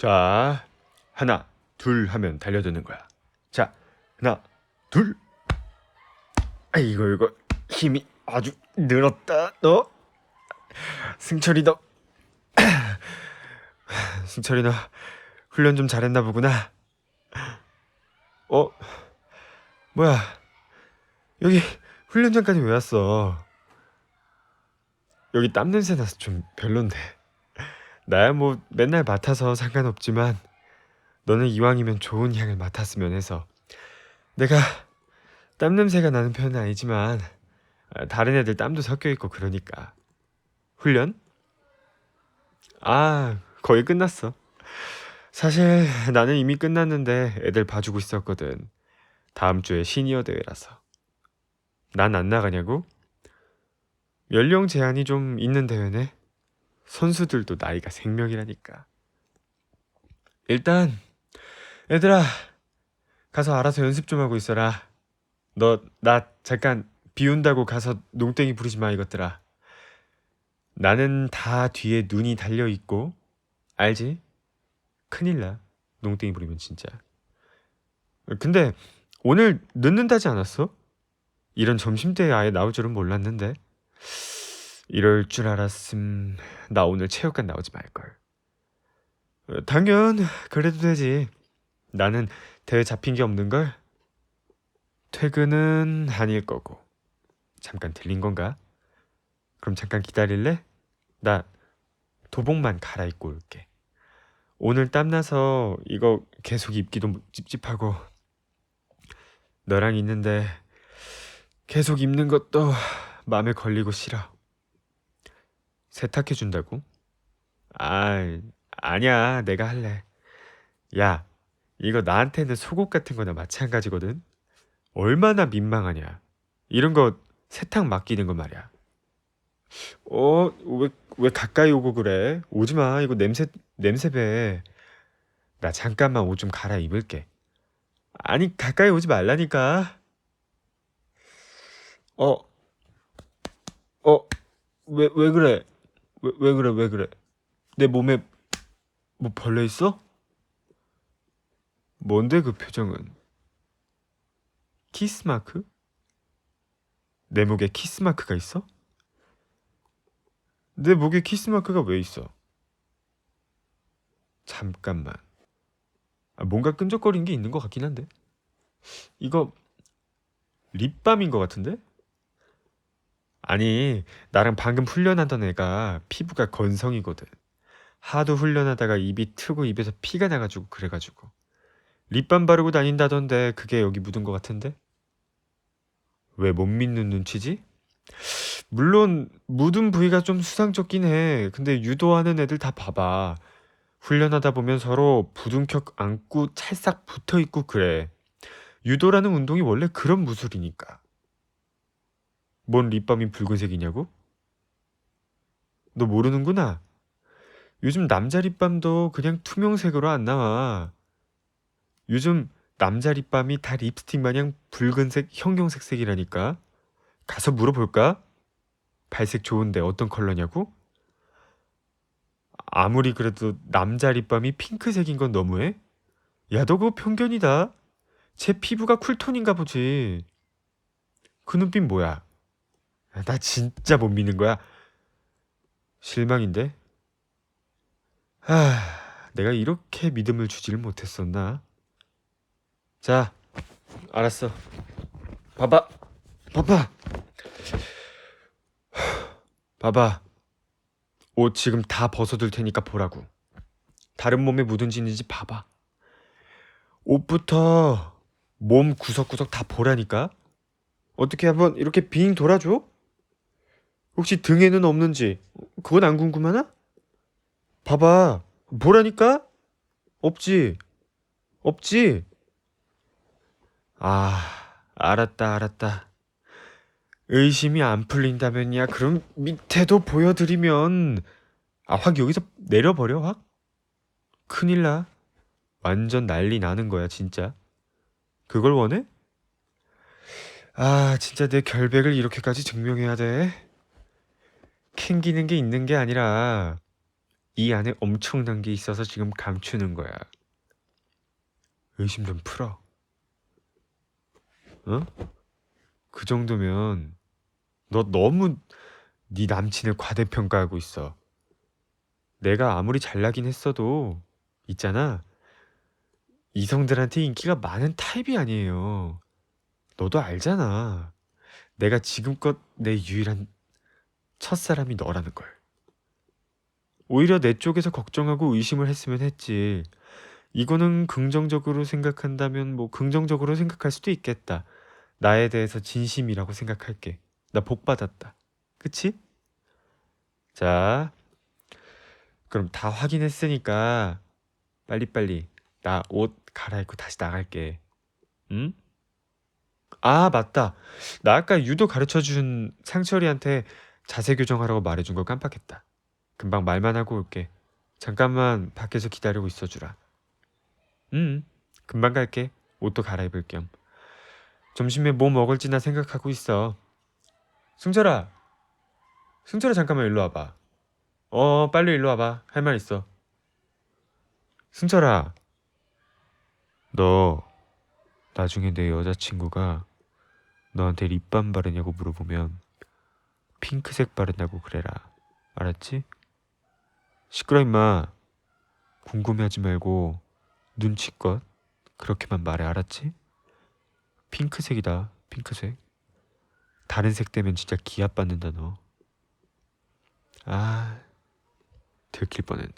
자, 하나, 둘 하면 달려드는 거야. 자, 하나, 둘. 아이고 이거 힘이 아주 늘었다. 너 승철이 너 승철이 너 훈련 좀 잘했나 보구나. 어, 뭐야? 여기 훈련장까지 왜 왔어? 여기 땀 냄새 나서 좀 별론데. 나야 뭐 맨날 맡아서 상관없지만 너는 이왕이면 좋은 향을 맡았으면 해서. 내가 땀 냄새가 나는 편은 아니지만 아, 다른 애들 땀도 섞여 있고 그러니까. 훈련? 아 거의 끝났어. 사실 나는 이미 끝났는데 애들 봐주고 있었거든. 다음 주에 시니어 대회라서. 난 안 나가냐고? 연령 제한이 좀 있는 대회네 선수들도 나이가 생명이라니까. 일단 얘들아 가서 알아서 연습 좀 하고 있어라. 너 나 잠깐 비운다고 가서 농땡이 부리지 마 이것들아. 나는 다 뒤에 눈이 달려 있고 알지? 큰일 나. 농땡이 부리면 진짜. 근데 오늘 늦는다지 않았어? 이런 점심때에 아예 나올 줄은 몰랐는데. 이럴 줄 알았음. 나 오늘 체육관 나오지 말걸. 어, 당연 그래도 되지. 나는 대회 잡힌 게 없는 걸. 퇴근은 아닐 거고. 잠깐 들린 건가? 그럼 잠깐 기다릴래? 나 도복만 갈아입고 올게. 오늘 땀나서 이거 계속 입기도 찝찝하고 너랑 있는데 계속 입는 것도 마음에 걸리고 싫어. 세탁해 준다고? 아, 아니야. 내가 할래. 야, 이거 나한테는 속옷 같은 거나 마찬가지거든. 얼마나 민망하냐. 이런 거 세탁 맡기는 거 말이야. 어, 왜, 왜 가까이 오고 그래? 오지 마. 이거 냄새, 냄새 배. 나 잠깐만 옷 좀 갈아입을게. 아니, 가까이 오지 말라니까. 어, 어, 왜, 왜 그래? 왜, 왜 그래, 왜 그래? 내 몸에 뭐 벌레 있어? 뭔데 그 표정은? 키스 마크? 내 목에 키스 마크가 있어? 내 목에 키스 마크가 왜 있어? 잠깐만. 아, 뭔가 끈적거리는 게 있는 것 같긴 한데. 이거 립밤인 것 같은데? 아니, 나랑 방금 훈련하던 애가 피부가 건성이거든. 하도 훈련하다가 입이 트고 입에서 피가 나가지고 그래가지고. 립밤 바르고 다닌다던데 그게 여기 묻은 것 같은데? 왜 못 믿는 눈치지? 물론 묻은 부위가 좀 수상쩍긴 해. 근데 유도하는 애들 다 봐봐. 훈련하다 보면 서로 부둥켜 안고 찰싹 붙어 있고 그래. 유도라는 운동이 원래 그런 무술이니까. 뭔 립밤이 붉은색이냐고? 너 모르는구나. 요즘 남자 립밤도 그냥 투명색으로 안 나와. 요즘 남자 립밤이 다 립스틱 마냥 붉은색 형용색색이라니까. 가서 물어볼까? 발색 좋은데 어떤 컬러냐고? 아무리 그래도 남자 립밤이 핑크색인 건 너무해? 야, 너 그거 편견이다. 제 피부가 쿨톤인가 보지. 그 눈빛 뭐야? 나 진짜 못 믿는 거야. 실망인데? 아, 내가 이렇게 믿음을 주지를 못했었나? 자, 알았어. 봐봐, 봐봐. 봐봐. 옷 지금 다 벗어둘 테니까 보라고. 다른 몸에 묻은 지 있는지 봐봐. 옷부터 몸 구석구석 다 보라니까. 어떻게 한번 이렇게 빙 돌아줘? 혹시 등에는 없는지 그건 안 궁금하나? 봐봐 보라니까? 없지 없지? 아 알았다 알았다. 의심이 안 풀린다면야 그럼 밑에도 보여드리면. 아 확 여기서 내려버려 확? 큰일 나. 완전 난리 나는 거야 진짜. 그걸 원해? 아 진짜 내 결백을 이렇게까지 증명해야 돼? 캥기는 게 있는 게 아니라 이 안에 엄청난 게 있어서 지금 감추는 거야. 의심 좀 풀어. 어? 그 정도면 너 너무 네 남친을 과대평가하고 있어. 내가 아무리 잘나긴 했어도 있잖아. 이성들한테 인기가 많은 타입이 아니에요. 너도 알잖아. 내가 지금껏 내 유일한 첫사람이 너라는 걸. 오히려 내 쪽에서 걱정하고 의심을 했으면 했지. 이거는 긍정적으로 생각한다면 뭐 긍정적으로 생각할 수도 있겠다. 나에 대해서 진심이라고 생각할게. 나 복 받았다. 그치? 자, 그럼 다 확인했으니까 빨리빨리 나 옷 갈아입고 다시 나갈게. 응? 아, 맞다. 나 아까 유도 가르쳐 준 상철이한테 자세 교정하라고 말해준 걸 깜빡했다. 금방 말만 하고 올게. 잠깐만 밖에서 기다리고 있어 주라. 응, 금방 갈게. 옷도 갈아입을 겸. 점심에 뭐 먹을지나 생각하고 있어. 승철아, 승철아 잠깐만 일로 와봐. 어, 빨리 일로 와봐. 할 말 있어. 승철아, 너 나중에 내 여자친구가 너한테 립밤 바르냐고 물어보면 핑크색 바른다고 그래라. 알았지? 시끄러 임마. 궁금해하지 말고 눈치껏 그렇게만 말해. 알았지? 핑크색이다. 핑크색. 다른 색 되면 진짜 기합 받는다 너. 아, 들킬 뻔했네.